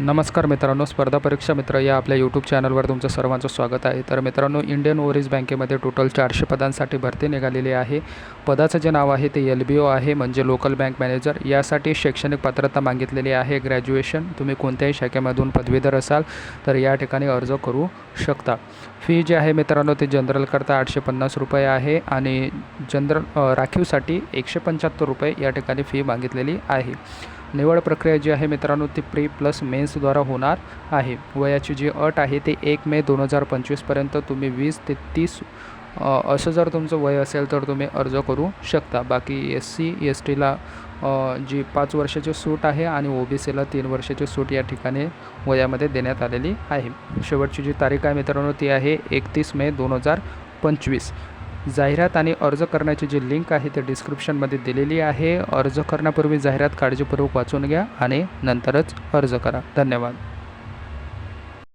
नमस्कार मित्रांनो स्पर्धा परीक्षा मित्र या आपल्या यूट्यूब चॅनलवर तुमचं सर्वांचं स्वागत आहे. तर मित्रांनो इंडियन ओव्हरीज बँकेमध्ये टोटल चारशे पदांसाठी भरती निघालेली आहे. पदाचं जे नाव आहे ते एल बी ओ आहे म्हणजे लोकल बँक मॅनेजर यासाठी शैक्षणिक पात्रता मागितलेली आहे ग्रॅज्युएशन तुम्ही कोणत्याही शाखेमधून पदवीधर असाल तर या ठिकाणी अर्ज करू शकता. फी जी आहे मित्रांनो ते जनरलकरता आठशे पन्नास रुपये आहे आणि जनरल राखीवसाठी एकशे पंच्याहत्तर रुपये या ठिकाणी फी मागितलेली आहे. निवड प्रक्रिया जी आहे मित्रांनो ती प्री प्लस मेन्सद्वारा होणार आहे. वयाची जी अट आहे ते एक मे दोन हजार पंचवीसपर्यंत तुम्ही वीस ते तीस असं जर तुमचं वय असेल तर तुम्ही अर्ज करू शकता. बाकी एस सी एस टीला जी पाच वर्षाची सूट आहे आणि ओ बी सीला तीन वर्षाची सूट या ठिकाणी वयामध्ये देण्यात आलेली आहे. शेवटची जी तारीख आहे मित्रांनो ती आहे एकतीस मे दोन हजार पंचवीस. जाहिरात आणि अर्ज करण्याची जी लिंक आहे ते डिस्क्रिप्शनमध्ये दिलेली आहे. अर्ज करण्यापूर्वी जाहिरात काळजीपूर्वक वाचून घ्या आणि नंतरच अर्ज करा. धन्यवाद.